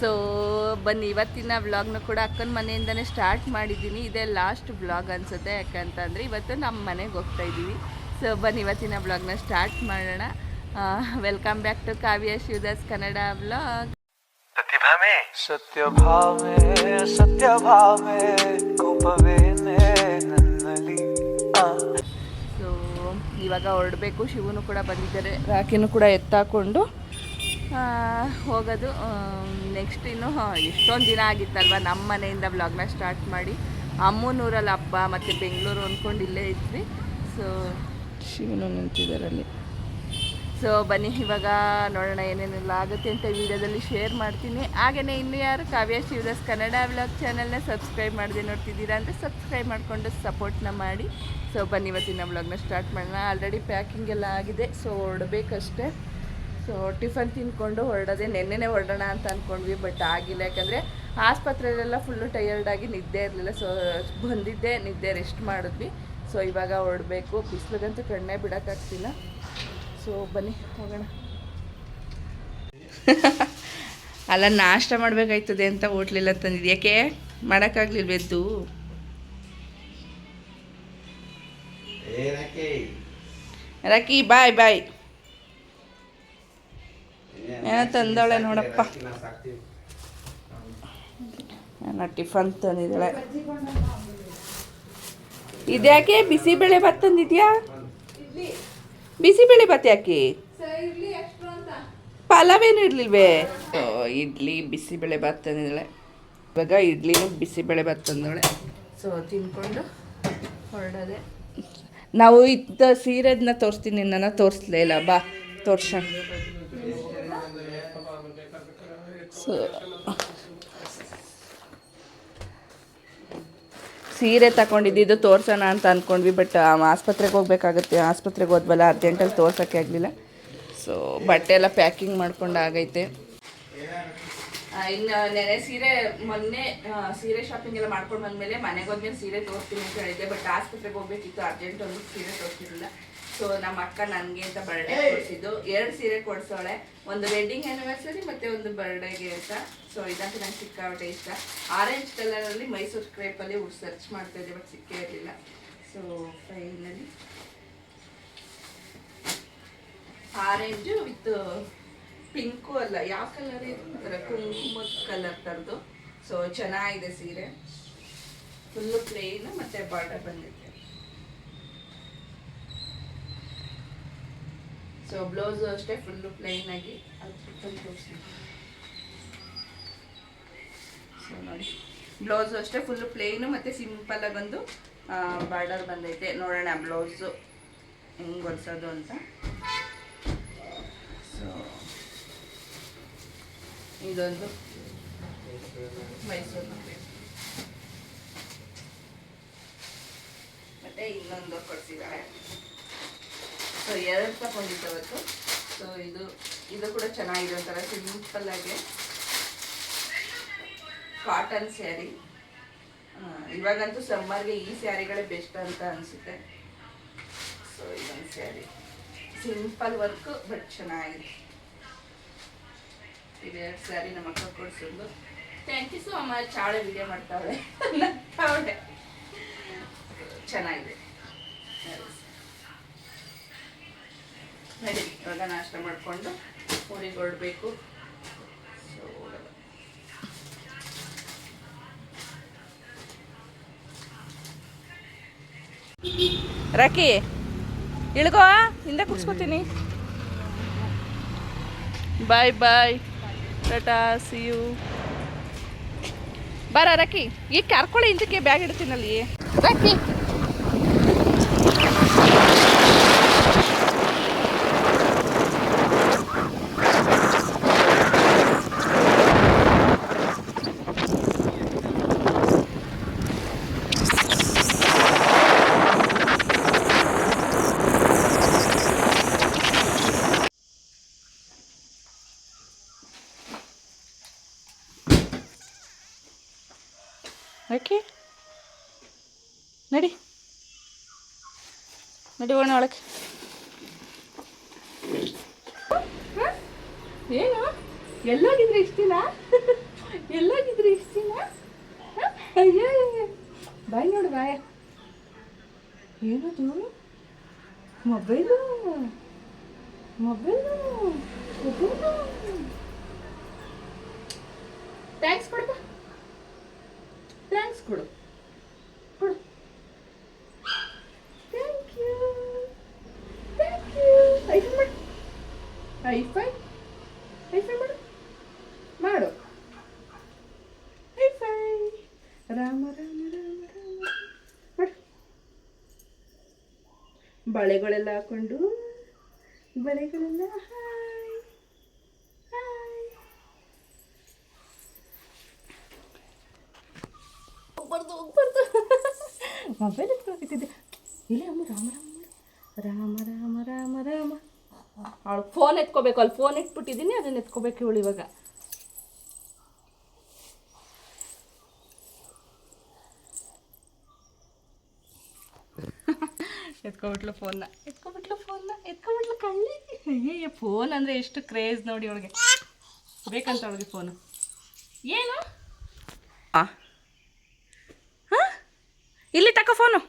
So ಬನ್ನಿ ಇವತ್ತಿನ ವ್ಲಾಗ್ನ ಕೂಡ ಅಕ್ಕನ ಮನೆಯಿಂದನೇ ಸ್ಟಾರ್ಟ್ ಮಾಡಿದ್ದೀನಿ. ಇದೇ ಲಾಸ್ಟ್ ವ್ಲಾಗ್ ಅನಿಸುತ್ತೆ. ಯಾಕಂತಂದರೆ ಇವತ್ತು ನಮ್ಮ ಮನೆಗೆ ಹೋಗ್ತಾ ಇದ್ದೀವಿ. ಸೊ ಬನ್ನಿ ಇವತ್ತಿನ ವ್ಲಾಗ್ನ ಸ್ಟಾರ್ಟ್ ಮಾಡೋಣ. Welcome back to Kavya Shivadas Kannada vlog Satyabhame. Satyabhame Satya Bhave ಸತ್ಯ ಕೋಪವೇನೆ ನನ್ನಲ್ಲಿ. ಆ. ಸೊ ಇವಾಗ ಹೊರಡಬೇಕು. ಶಿವನು ಕೂಡ ಬಂದಿದ್ದಾರೆ. ರಾಖಿನೂ ಕೂಡ ಎತ್ತಾಕೊಂಡು. ಹೋಗೋದು ನೆಕ್ಸ್ಟ್ ಇನ್ನು ಎಷ್ಟೊಂದು ದಿನ ಆಗಿತ್ತಲ್ವ ನಮ್ಮ ಮನೆಯಿಂದ ವ್ಲಾಗ್ನ ಸ್ಟಾರ್ಟ್ ಮಾಡಿ. ಅಮ್ಮನೂರಲ್ಲಿ ಹಬ್ಬ ಮತ್ತು ಬೆಂಗಳೂರು ಅಂದ್ಕೊಂಡು ಇಲ್ಲೇ ಇದ್ವಿ. ಸೊ ಶಿವನು ನಿಂತಿದ್ದಾರಲ್ಲಿ. ಸೊ ಬನ್ನಿ ಇವಾಗ ನೋಡೋಣ ಏನೇನೆಲ್ಲ ಆಗುತ್ತೆ ಅಂತ ವಿಡಿಯೋದಲ್ಲಿ ಶೇರ್ ಮಾಡ್ತೀನಿ. ಹಾಗೆಯೇ ಇನ್ನು ಯಾರು ಕಾವ್ಯ ಶಿವದಾಸ್ ಕನ್ನಡ ವ್ಲಾಗ್ ಚಾನಲ್ನ ಸಬ್ಸ್ಕ್ರೈಬ್ ಮಾಡದೆ ನೋಡ್ತಿದ್ದೀರಾ ಅಂದರೆ ಸಬ್ಸ್ಕ್ರೈಬ್ ಮಾಡಿಕೊಂಡು ಸಪೋರ್ಟ್ನ ಮಾಡಿ. ಸೊ ಬನ್ನಿ ಇವತ್ತಿನ ವ್ಲಾಗ್ನ ಸ್ಟಾರ್ಟ್ ಮಾಡೋಣ. ಆಲ್ರೆಡಿ ಪ್ಯಾಕಿಂಗ್ ಎಲ್ಲ ಆಗಿದೆ ಸೊ ಹೊರಡಬೇಕಷ್ಟೇ. ಸೊ ಟಿಫನ್ ತಿನ್ಕೊಂಡು ಹೊರಡೋದೆ ನೆನ್ನೆನೇ ಹೊರಡೋಣ ಅಂತ ಅಂದ್ಕೊಂಡ್ವಿ ಬಟ್ ಆಗಿಲ್ಲ. ಯಾಕಂದರೆ ಆಸ್ಪತ್ರೆಯಲ್ಲೆಲ್ಲ ಫುಲ್ಲು ಟಯರ್ಡಾಗಿ ನಿದ್ದೆ ಇರಲಿಲ್ಲ. ಸೊ ಬಂದಿದ್ದೆ ನಿದ್ದೆ ರೆಸ್ಟ್ ಮಾಡಿದ್ವಿ. ಸೊ ಇವಾಗ ಹೊರಡಬೇಕು. ಬಿಸಿಲಿಗಂತೂ ಕಣ್ಣೇ ಬಿಡೋಕ್ಕಾಗ್ತಿಲ್ಲ. ಸೊ ಬನ್ನಿ ಹೋಗೋಣ. ಅಲ್ಲ ನಾಷ್ಟ ಮಾಡಬೇಕಾಯ್ತದೆ ಅಂತ ಓಟ್ಲಿಲ್ಲ ತಂದಿದ್ದು. ಯಾಕೆ? ಮಾಡೋಕ್ಕಾಗ್ಲಿಲ್ವ ಎದ್ದು? ಏನಕ್ಕೆ ರಕಿ ಬಾಯ್ ಬಾಯ್ ಏನೋ ತಂದವಳೆ ನೋಡಪ್ಪ. ಏನೋ ಟಿಫನ್ ತಂದಿದ್ದಾಳೆ. ಇದ್ಯಾಕೆ? ಬಿಸಿಬೇಳೆ ಭಾತ್ ತಂದಿದ್ಯಾ? ಬಿಸಿಬೇಳೆ ಭಾತ್ ಯಾಕೆ? ಪಲಾವೇನು ಇರ್ಲಿಲ್ವೇ? ಇಡ್ಲಿ ಬಿಸಿಬೇಳೆ ಭಾತ್ ತಂದಿದ್ದಾಳೆ. ಇವಾಗ ಇಡ್ಲಿನೂ ಬಿಸಿಬೇಳೆ ಭಾತ್ ತಂದವಳೆ. ಸೊ ತಿನ್ಕೊಂಡು ಹೊರಡದೆ. ನಾವು ಇದ್ದ ಸೀರೆದನ್ನ ತೋರಿಸ್ತೀನಿ ನನ್ನ ತೋರಿಸ್ಲೇ ಇಲ್ಲ. ಬಾ ತೋರ್ಸೋಣ ಸೊ ಸೀರೆ ತಗೊಂಡಿದ್ದು ತೋರ್ಸೋಣ ಅಂತ ಅಂದ್ಕೊಂಡ್ವಿ ಬಟ್ ಆಸ್ಪತ್ರೆಗೆ ಹೋಗ್ಬೇಕಾಗುತ್ತೆ. ಆಸ್ಪತ್ರೆಗೆ ಹೋದ್ವಲ್ಲ ಅರ್ಜೆಂಟಲ್ಲಿ ತೋರ್ಸೋಕ್ಕೆ ಆಗಲಿಲ್ಲ. ಸೊ ಬಟ್ಟೆ ಎಲ್ಲ ಪ್ಯಾಕಿಂಗ್ ಮಾಡ್ಕೊಂಡು ಆಗೈತೆ. ಇನ್ನು ನೆನೆ ಸೀರೆ ಮೊನ್ನೆ ಸೀರೆ ಶಾಪಿಂಗ್ ಎಲ್ಲ ಮಾಡ್ಕೊಂಡು ಬಂದಮೇಲೆ ಮನೆಗೆ ಹೋದ್ಮೇಲೆ ಸೀರೆ ತೋರಿಸ್ತೀನಿ ಅಂತ ಹೇಳಿದ್ದೆ ಬಟ್ ಆಸ್ಪತ್ರೆಗೆ ಹೋಗ್ಬೇಕಿತ್ತು, ಅರ್ಜೆಂಟ್ ಒಂದು ಸೀರೆ ತೋರಿಸಿರಲಿಲ್ಲ. ಸೊ ನಮ್ಮ ಅಕ್ಕ ನನಗೆ ಅಂತ ಬರ್ಡೇ ಕೊಡಿಸಿದ್ದು. ಎರಡು ಸೀರೆ ಕೊಡ್ಸೋಳೆ. ಒಂದು ವೆಡ್ಡಿಂಗ್ ಆ್ಯನಿವರ್ಸರಿ ಮತ್ತು ಒಂದು ಬರ್ಡೇಗೆ ಅಂತ. ಸೊ ಇದಕ್ಕೆ ನಂಗೆ ಸಿಕ್ಕಾಪಟ್ಟೆ ಇಷ್ಟ. ಆರೆಂಜ್ ಕಲರಲ್ಲಿ ಮೈಸೂರು ಕ್ರೇಪಲ್ಲಿ ಸರ್ಚ್ ಮಾಡ್ತಾ ಇದ್ದೆ ಬಟ್ ಸಿಕ್ಕೇ ಇರಲಿಲ್ಲ. So finally orange with pink ಅಲ್ಲ, ಯಾವ ಕಲರ್ ಇದು? ಕುಂಕುಮದ ಕಲರ್ ಥರದ್ದು ಸೊ ಚೆನ್ನಾಗಿದೆ ಸೀರೆ. ಫುಲ್ಲು ಪ್ಲೇನ್ ಮತ್ತೆ ಬಾರ್ಡರ್ ಬಂದಿದೆ ಸೊ ಬ್ಲೌಸು ಅಷ್ಟೇ ಫುಲ್ಲು ಪ್ಲೇನ್ ಆಗಿ ಅದು ಫುಲ್ ತೋರಿಸ್ತೀನಿ ಸೊ ನೋಡಿ. ಬ್ಲೌಸು ಅಷ್ಟೇ ಫುಲ್ಲು ಪ್ಲೇನು ಮತ್ತು ಸಿಂಪಲ್ ಆಗಿ ಒಂದು ಬಾರ್ಡರ್ ಬಂದೈತೆ. ನೋಡೋಣ ಬ್ಲೌಸು ಹೆಂಗೆ ಹೊಲಿಸೋದು ಅಂತ. ಸೊ ಇದೊಂದು ಮೈಸೂರು ಮತ್ತು ಇನ್ನೊಂದು ಕೊಡ್ಸಿದ್ದಾರೆ. ಸೊ ಎರಡು ತಗೊಂಡಿದ್ದವತ್ತು ಸೊ ಇದು ಇದು ಕೂಡ ಚೆನ್ನಾಗಿದೆ ಒಂಥರ ಸಿಂಪಲ್ ಆಗಿ. ಕಾಟನ್ ಸ್ಯಾರಿ ಇವಾಗಂತೂ ಸಮ್ಮರ್ಗೆ ಈ ಸ್ಯಾರಿಗಳೇ ಬೆಸ್ಟ್ ಅಂತ ಅನಿಸುತ್ತೆ. ಸೊ ಇದೊಂದು ಸ್ಯಾರಿ ಸಿಂಪಲ್ ವರ್ಕ್ ಬಟ್ ಚೆನ್ನಾಗಿದೆ. ಇದೆರಡು ಸ್ಯಾರಿ ನಮ್ಮ ಅಕ್ಕ ಕೊಡಿಸೋದು ಥ್ಯಾಂಕ್ ಯು ಸೊ ಮಚ್ ಚಾಳೆ ವಿಡಿಯೋ ಮಾಡ್ತಾವಳೆ ಚೆನ್ನಾಗಿದೆ. ನಡಿ ಇವಾಗ ನಾಷ್ಟ ಮಾಡಿಕೊಂಡು ರಾಕಿ ಇಳ್ಗೋ ಹಿಂದೆ ಕುಡ್ಸ್ಕೊತೀನಿ. Bye bye tata see you ಬರ, ರಕಿ ಈಗ ಕರ್ಕೊಳ್ಳಿ ಹಿಂದಕ್ಕೆ ಬ್ಯಾಗ್ ಇಡ್ತೀನಲ್ಲಿ ರಕ್ಕಿ ಅದಕ್ಕೆ ನಡಿ. ನಡಿ ಹೋಣ ಒಳಕ್ಕೆ ಏನು? ಎಲ್ಲೋಗಿದ್ರೆ ಇಷ್ಟಿನ ಎಲ್ಲೋಗಿದ್ರೆ ಇಷ್ಟಿನ ಅಯ್ಯೋ. ಬಾಯ್ ನೋಡು, ಬಾಯ. ಏನದು? ಮೊಬೈಲು? ಮೊಬೈಲು? ಮೊಬೈಲು? ಥ್ಯಾಂಕ್ಸ್ ಕೊಡು. ಕೊಡು ಥ್ಯಾಂಕ್ ಯು ಥ್ಯಾಂಕ್ ಯು ಐಫೈ ಮಾಡು. ಐಫೈ ಐಫೈ ಮಾಡು. ಮಾಡು. ಐಫೈ ರಾಮ ರಾಮ ರಾಮ ರಾಮ. ಮಾಡು. ಬಳೆಗಳೆಲ್ಲ ಹಾಕೊಂಡು, ಬಳೆಗಳೆಲ್ಲ ಹಾಯ್ ಹಾಯ್ ಹೋಗ್ಬಾರ್ದು ಹೋಗ್ಬಾರ್ದು ಮೊಬೈಲ್ ಎತ್ಕೊಳಕತ್ತಿದ್ದೆ ಇಲ್ಲ ಅಮ್ಮ ರಾಮ ರಾಮ ರಾಮ ರಾಮ ರಾಮ ರಾಮ ಅವಳು ಫೋನ್ ಎತ್ಕೋಬೇಕು. ಅಲ್ಲಿ ಫೋನ್ ಇಟ್ಬಿಟ್ಟಿದ್ದೀನಿ ಅದನ್ನ ಎತ್ಕೋಬೇಕು ಇವಳು ಇವಾಗ. ಎತ್ಕೊಬಿಟ್ಲು ಫೋನ್ನ ಎತ್ಕೊಬಿಟ್ಲು ಫೋನ್ನ ಎತ್ಕೊಬಿಟ್ಲು ಕಳ್ಳಿ. ಅಯ್ಯಯ್ಯ ಫೋನ್ ಅಂದರೆ ಎಷ್ಟು ಕ್ರೇಜ್ ನೋಡಿ ಅವಳಿಗೆ. ಬೇಕಂತ ಅವಳಿಗೆ ಫೋನು ಏನು? ಹಾ ಹಾಂ? ಇಲ್ಲಿ ತಕೋ ಫೋನು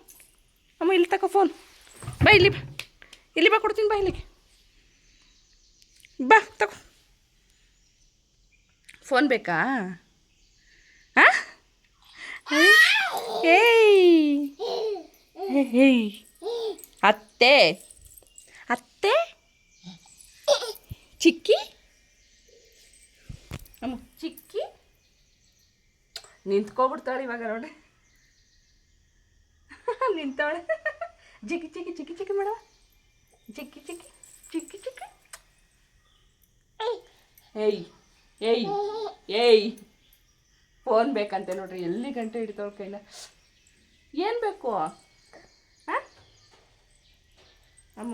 ಅಮ್ಮ ಇಲ್ಲಿ ತಕೋ ಫೋನ್ ಬಾ ಇಲ್ಲಿ ಬಾ. ಇಲ್ಲಿ ಬಾ ಕೊಡ್ತೀನಿ ಬಾ ಇಲ್ಲಿಗೆ. ಬಾ ತಗೋ. ಫೋನ್ ಬೇಕಾ? ಹಾಂ? ಏಯ್ ಅತ್ತೆ. ಅತ್ತೆ? ಚಿಕ್ಕಿ? ಅಮ್ಮ ಚಿಕ್ಕಿ? ನಿಂತ್ಕೊಬಿಡ್ತಾಳೆ ಇವಾಗ ನೋಡಿ. ನಿಂತವಳೆ. ಜಿಕ್ಕಿ ಚಿಕ್ಕಿ ಚಿಕ್ಕಿ ಚಿಕ್ಕಿ ಮೇಡಮ್ ಚಿಕ್ಕಿ ಚಿಕ್ಕಿ ಚಿಕ್ಕಿ ಚಿಕ್ಕಿ. ಏಯ್ ಏಯ್ ಏಯ್. ಫೋನ್ ಬೇಕಂತೆ ನೋಡ್ರಿ, ಎಲ್ಲಿ ಗಂಟೆ ಹಿಡಿದವ್ರ ಕೈನ? ಏನು ಬೇಕು? ಹಾಂ? ಅಮ್ಮ,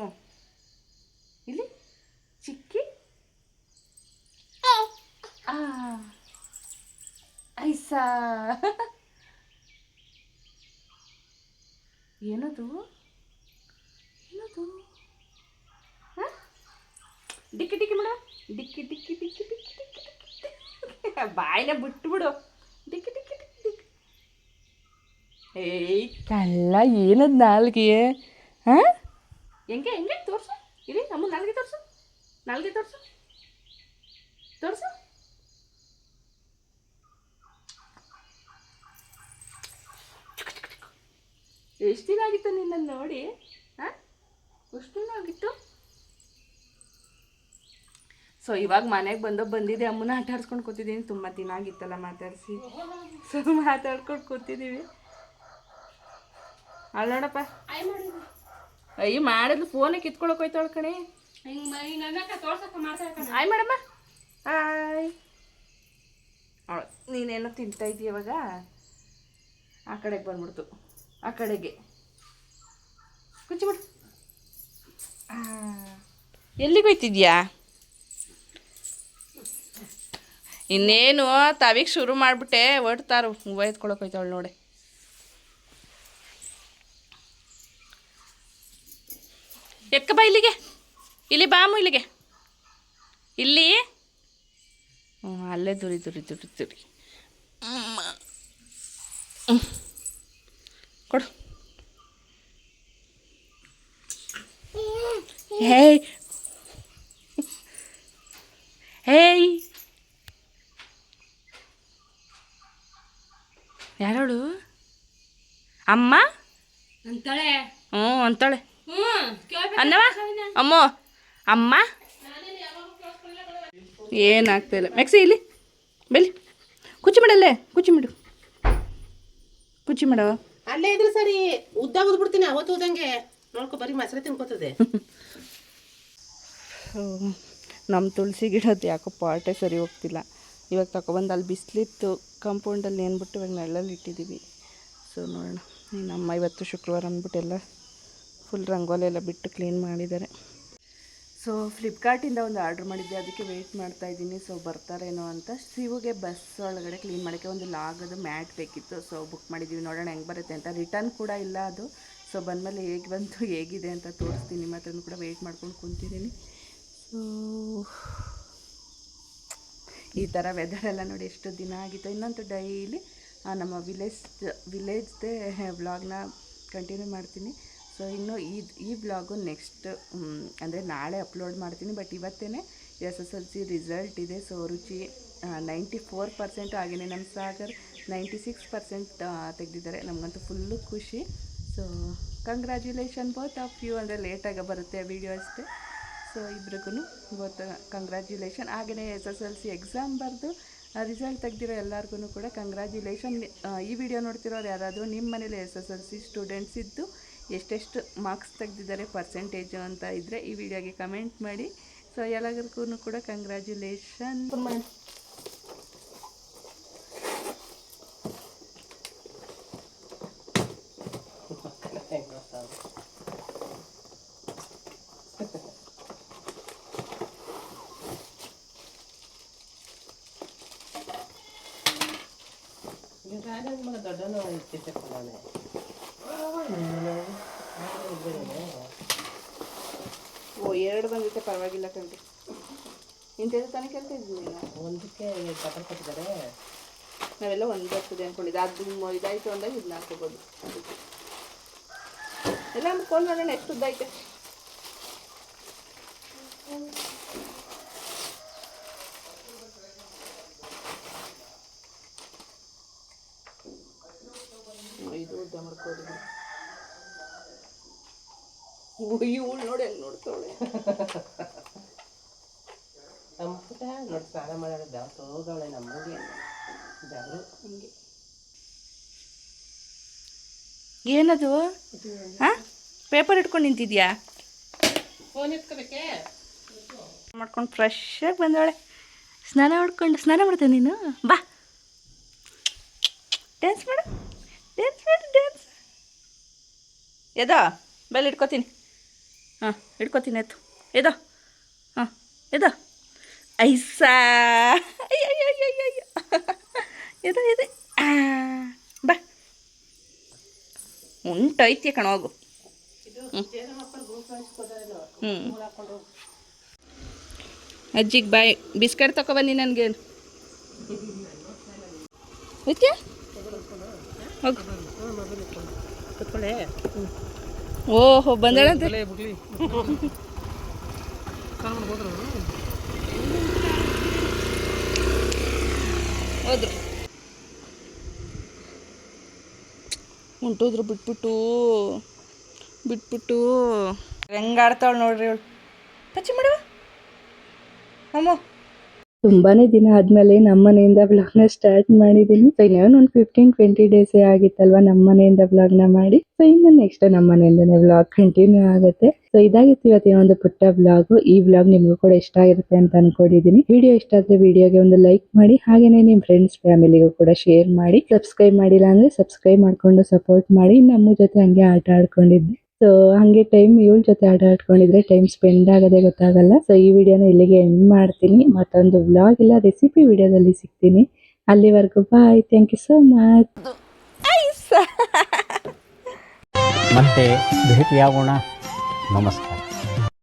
ಇಲ್ಲಿ? ಚಿಕ್ಕಿ? ಐಸಾ. ಏನದು? ಏನದು? ಡಿಕ್ಕಿ ಡಿಕ್ಕಿ ಡಿಕ್ಕಿ ಡಿಕ್ಕಿ ಡಿಕ್ಕಿ ಡಿಕ್ಕಿ ಡಿಕ್ಕಿ ಬಾಯಿನ ಬಿಟ್ಬಿಡು. ಡಿಕ್ಕಿ ಡಿಕ್ಕಿ ಡಿಕ್ಕಿ ಡಿಕ್ಕಿ ಏಯ್. ಕಳ್ಳ ಏನದು ನಾಲ್ಗೆ? ಹಾಂ ಹೆಂಗೆ ಹೆಂಗೆ? ತೋರ್ಸು. ಇಲ್ಲಿ ನಮ್ಮ ನಾಲ್ಗೆ ತೋರ್ಸು. ನಾಲ್ಗೆ ತೋರಿಸು. ತೋರ್ಸು. ಎಷ್ಟು ದಿನ ಆಗಿತ್ತು ನಿನ್ನನ್ನು ನೋಡಿ? ಹಾಂ ದಿನ ಆಗಿತ್ತು? ಸೊ ಇವಾಗ ಮನೆಗೆ ಬಂದು ಬಂದಿದ್ದೆ ಅಮ್ಮನ ಆಟಾಡ್ಸ್ಕೊಂಡು ಕೂತಿದ್ದೀನಿ. ತುಂಬ ದಿನ ಆಗಿತ್ತಲ್ಲ ಮಾತಾಡಿಸಿ. ಸೊ ಮಾತಾಡ್ಕೊಂಡು ಕೂತಿದ್ದೀವಿ ಅಲ್ಲ ನೋಡಪ್ಪ. ಅಯ್ಯ ಮಾಡಿದ್ಲು. ಫೋನೇ ಕಿತ್ಕೊಳಕ್ ಹೋಯ್ತಾಳ ಕಣೆ. ಆಯ್ ಮೇಡಮ್ಮ. ಆಯ್ ನೀನೇನೋ ತಿಂತಾ ಇದೀಯ ಇವಾಗ? ಆ ಕಡೆಗೆ ಬಂದ್ಬಿಡ್ತು. ಆ ಕಡೆಗೆ. ಕುಚ್ಚಿಬಿಡು. ಎಲ್ಲಿಗೆ ಹೋಯ್ತಿದ್ಯಾ? ಇನ್ನೇನು ತಾವಿಗೆ ಶುರು ಮಾಡಿಬಿಟ್ಟೆ ಹೊಡ್ತಾರು ಹೂವು ಎತ್ಕೊಳಕ್ ಹೋಯ್ತಾವಳು ನೋಡಿ. ಎಕ್ಕ ಬಾ ಇಲ್ಲಿಗೆ. ಇಲ್ಲಿ ಬಾಮು ಇಲ್ಲಿಗೆ. ಇಲ್ಲಿ. ಹ್ಞೂ ಅಲ್ಲೇ ದುರಿ ದುರಿ ದುರಿ ದುರಿ. ಕೊಡು. ಹೇಯ್ ಹೇಯ್ ಯಾರೋಳು ಅಮ್ಮ? ಅಂತಾಳೆ. ಹ್ಞೂ ಅಂತಾಳೆ. ಹ್ಮ್ ಅನ್ನವ? ಅಮ್ಮ ಅಮ್ಮ? ಏನಾಗ್ತಾಯಿಲ್ಲ ಮೆಕ್ಸಿ ಇಲ್ಲಿ. ಬೆಲ್ಲಿ. ಕುಚ್ಚಿ ಮಾಡಲ್ಲೇ ಕುಚ್ಚಿ ಮಾಡು. ಕುಚ್ಚಿ ಮಾಡವ ಅಲ್ಲೇ ಇದ್ರೆ ಸರಿ. ಉದ್ದ ಬಿಡ್ತೀನಿ ಅವತ್ತು ಹೋದಂಗೆ ನೋಡ್ಕೊ ಬರೀ ಮೊಸರು ತಿನ್ಕೋತದೆ. ನಮ್ಮ ತುಳಸಿ ಗಿಡದ್ದು ಯಾಕೋ ಪಾಟೇ ಸರಿ ಹೋಗ್ತಿಲ್ಲ. ಇವಾಗ ತಗೊಬಂದು ಅಲ್ಲಿ ಬಿಸಿಲಿತ್ತು ಕಾಂಪೌಂಡಲ್ಲಿ ಏನ್ಬಿಟ್ಟು ಇವಾಗ ನೆರಳಲ್ಲಿ ಇಟ್ಟಿದ್ದೀವಿ ಸೊ ನೋಡೋಣ. ನಮ್ಮ ಇವತ್ತು ಶುಕ್ರವಾರ ಅಂದ್ಬಿಟ್ಟು ಎಲ್ಲ ಫುಲ್ ರಂಗೋಲಿ ಎಲ್ಲ ಬಿಟ್ಟು ಕ್ಲೀನ್ ಮಾಡಿದ್ದಾರೆ. ಸೊ ಫ್ಲಿಪ್ಕಾರ್ಟಿಂದ ಒಂದು ಆರ್ಡ್ರ್ ಮಾಡಿದ್ದೆ. ಅದಕ್ಕೆ ವೆಯ್ಟ್ ಮಾಡ್ತಾ ಇದ್ದೀನಿ. ಸೊ ಬರ್ತಾರೇನೋ ಅಂತ. ಸಿವುಗೆ ಬಸ್ ಒಳಗಡೆ ಕ್ಲೀನ್ ಮಾಡೋಕ್ಕೆ ಒಂದು ಲಾಗದು ಮ್ಯಾಟ್ ಬೇಕಿತ್ತು. ಸೊ ಬುಕ್ ಮಾಡಿದ್ದೀವಿ ನೋಡೋಣ ಹೆಂಗೆ ಬರುತ್ತೆ ಅಂತ. ರಿಟರ್ನ್ ಕೂಡ ಇಲ್ಲ ಅದು. ಸೊ ಬಂದಮೇಲೆ ಹೇಗೆ ಬಂತು, ಹೇಗಿದೆ ಅಂತ ತೋರಿಸ್ತೀನಿ. ನಿಮ್ಮ ಕೂಡ ವೆಯ್ಟ್ ಮಾಡ್ಕೊಂಡು ಕುಂತಿದ್ದೀನಿ. ಸೊ ಈ ಥರ ವೆದರ್ ಎಲ್ಲ ನೋಡಿ ಎಷ್ಟು ದಿನ ಆಗಿತ್ತು. ಇನ್ನಂತೂ ಡೈಲಿ ನಮ್ಮ ವಿಲೇಜ್ ವಿಲೇಜ್ದೇ ವ್ಲಾಗ್ನ ಕಂಟಿನ್ಯೂ ಮಾಡ್ತೀನಿ. ಸೊ ಇನ್ನು ಈ ಈ ವ್ಲಾಗು ನೆಕ್ಸ್ಟ್ ಅಂದರೆ ನಾಳೆ ಅಪ್ಲೋಡ್ ಮಾಡ್ತೀನಿ. ಬಟ್ ಇವತ್ತೇ S S L C result ಇದೆ. So Ruchi ninety four percent ಹಾಗೆಯೇ ನಮ್ಮ ಸಾಗರ್ ನೈಂಟಿ ಸಿಕ್ಸ್ ಪರ್ಸೆಂಟ್ ತೆಗೆದಿದ್ದಾರೆ. ನಮಗಂತೂ ಫುಲ್ಲು ಖುಷಿ. So congratulation both of you ಅಂದರೆ ಲೇಟಾಗಿ ಬರುತ್ತೆ ವಿಡಿಯೋ ಅಷ್ಟೇ. ಸೊ ಇಬ್ರಿಗೂ ಇವತ್ತು ಕಂಗ್ರ್ಯಾಚುಲೇಷನ್ ಹಾಗೆಯೇ S S L C exam ಬರೆದು ರಿಸಲ್ಟ್ ತೆಗ್ದಿರೋ ಎಲ್ಲರಿಗೂ ಕೂಡ ಕಂಗ್ರ್ಯಾಚುಲೇಷನ್ ಈ ವಿಡಿಯೋ ನೋಡ್ತಿರೋರು ಯಾರಾದರೂ ನಿಮ್ಮ ಮನೇಲಿ S S L C students ಇದ್ದು ಎಷ್ಟೆಷ್ಟು ಮಾರ್ಕ್ಸ್ ತೆಗ್ದಿದ್ದಾರೆ ಪರ್ಸೆಂಟೇಜು ಅಂತ ಇದ್ದರೆ ಈ ವಿಡಿಯೋಗೆ ಕಮೆಂಟ್ ಮಾಡಿ. ಸೊ ಎಲ್ಲರಿಗೂ ಕೂಡ ಕಂಗ್ರ್ಯಾಚುಲೇಷನ್ ಓ ಎರಡು ಬಂದಿದ್ದೆ ಪರವಾಗಿಲ್ಲ ಕಂಡ್ರಿ ಇಂಥದ್ದು ತಾನೇ ಕೇಳ್ತಾ ಇದ್ದೀನಿ ನಾನು. ಒಂದಕ್ಕೆ ಬಟನ್ ಕೊಟ್ಟಿದ್ದಾರೆ. ನಾವೆಲ್ಲ ಒಂದು ಬರ್ತದೆ ಅಂದ್ಕೊಂಡಿದ್ದೆ ಅದು ಇದಾಯಿತು ಇದಾಯ್ತು ಅಂದಾಗ ಇದನ್ನ ಹಾಕೋಬೋದು. ಎಲ್ಲ ಅಂದ್ಕೊಂಡು ಮಾಡೋಣ ಎಷ್ಟು ಉದ್ದಾಯ್ತೆ ಇದು ಉದ್ದ ಮಾಡ್ಕೋದು ಇವಳು ನೋಡಿ ಅಲ್ಲಿ ನೋಡ್ತಾವಳೆ. ನಮ್ಮ ಪುಟ ನೋಡಿ ಸ್ನಾನ ಮಾಡೋದು ದೇವ್ರ ಹೋಗವಳೆ ನಮ್ಮ ದೇವರು ಹಿಂಗೆ. ಏನದು? ಹಾಂ? ಪೇಪರ್ ಇಟ್ಕೊಂಡು ನಿಂತಿದ್ಯಾ? ಫೋನ್ ಎತ್ಕೋಬೇಕೆ? ಮಾಡ್ಕೊಂಡು ಫ್ರೆಶ್ ಆಗಿ ಬಂದವಳೆ ಸ್ನಾನ ಮಾಡ್ಕೊಂಡು ಸ್ನಾನ ಮಾಡ್ತೇನೆ ನೀನು? ಬಾ. ಡ್ಯಾನ್ಸ್ ಮಾಡು. ಡ್ಯಾನ್ಸ್ ಮಾಡು ಡ್ಯಾನ್ಸ್ ಎದೋ ಬೆಲ್ಲ ಇಟ್ಕೋತೀನಿ. ಹಾಂ ಇಟ್ಕೋತೀನಿ ಆಯ್ತು ಎದೋ ಹಾಂ ಎದೋ ಐಸಾ. ಅಯ್ಯಯ್ಯಯ್ಯಯ್ಯಯ್ಯ. ಎದೋ ಎದೆ ಆ, ಬಾ. ಉಂಟೈತಿ ಕಣ ಹೋಗು. ಹ್ಞೂ ಅಜ್ಜಿಗೆ ಬಾಯ್ ಬಿಸ್ಕೆಟ್ ತಗೊಬನ್ನಿ ನನಗೆ. ಓಕೆ ಹೋಗು. ಕುತ್ಕೊಳ್ಳೆ. ಓಹೋ ಬಂದಳಂತೆ ಹೋದ್ರು ಹೊಂಟೋದ್ರು ಬಿಟ್ಬಿಟ್ಟು ಬಿಟ್ಬಿಟ್ಟು. ಹೆಂಗಾಡ್ತಾಳ ನೋಡ್ರಿ ಅವಳು ಟಚ್ ಮಾಡುವ ಅಮ್ಮ. ತುಂಬಾನೇ ದಿನ ಆದ್ಮೇಲೆ ನಮ್ಮ ಮನೆಯಿಂದ ಬ್ಲಾಗ್ನ ಸ್ಟಾರ್ಟ್ ಮಾಡಿದೀನಿ. ಸೊ ಇನ್ನೇನು ಒಂದು ಫಿಫ್ಟೀನ್ ಟ್ವೆಂಟಿ ಡೇಸ್ ಆಗಿತ್ತಲ್ವಾ ನಮ್ಮ ಮನೆಯಿಂದ ಬ್ಲಾಗ್ನ ಮಾಡಿ. ಸೊ ಇನ್ನು ನೆಕ್ಸ್ಟ್ ನಮ್ಮ ಮನೆಯಿಂದನೇ ಬ್ಲಾಗ್ ಕಂಟಿನ್ಯೂ ಆಗುತ್ತೆ. ಸೊ ಇದಾಗಿತ್ತು ಇವತ್ತಿನ ಒಂದು ಪುಟ್ಟ ಬ್ಲಾಗ್ ಈ ಬ್ಲಾಗ್ ನಿಮ್ಗೂ ಕೂಡ ಇಷ್ಟ ಆಗಿರುತ್ತೆ ಅಂತ ಅನ್ಕೊಂಡಿದೀನಿ. ವಿಡಿಯೋ ಇಷ್ಟ ಆದ್ರೆ ವಿಡಿಯೋಗೆ ಒಂದು ಲೈಕ್ ಮಾಡಿ, ಹಾಗೇನೆ ನಿಮ್ ಫ್ರೆಂಡ್ಸ್ ಫ್ಯಾಮಿಲಿಗೂ ಕೂಡ ಶೇರ್ ಮಾಡಿ. ಸಬ್ಸ್ಕ್ರೈಬ್ ಮಾಡಿಲ್ಲ ಅಂದ್ರೆ ಸಬ್ಸ್ಕ್ರೈಬ್ ಮಾಡ್ಕೊಂಡು ಸಪೋರ್ಟ್ ಮಾಡಿ. ನಮ್ಮ ಜೊತೆ ಹಂಗೆ ಆಟ ಆಡ್ಕೊಂಡಿದ್ದೆ. ಸೊ ಹಂಗೆ ಟೈಮ್ ಇವಳ ಜೊತೆ ಆಟ ಆಡ್ಕೊಂಡಿದ್ರೆ ಟೈಮ್ ಸ್ಪೆಂಡ್ ಆಗೋದೇ ಗೊತ್ತಾಗಲ್ಲ. ಸೊ ಈ ವಿಡಿಯೋನ ಇಲ್ಲಿಗೆ ಎಂಡ್ ಮಾಡ್ತೀನಿ. ಮತ್ತೊಂದು ವ್ಲಾಗ್ ಇಲ್ಲ ರೆಸಿಪಿ ವಿಡಿಯೋದಲ್ಲಿ ಸಿಗ್ತೀನಿ. ಅಲ್ಲಿವರೆಗೂ bye thank you so much ಮತ್ತೆ ಭೇಟಿಯಾಗೋಣ ನಮಸ್ಕಾರ.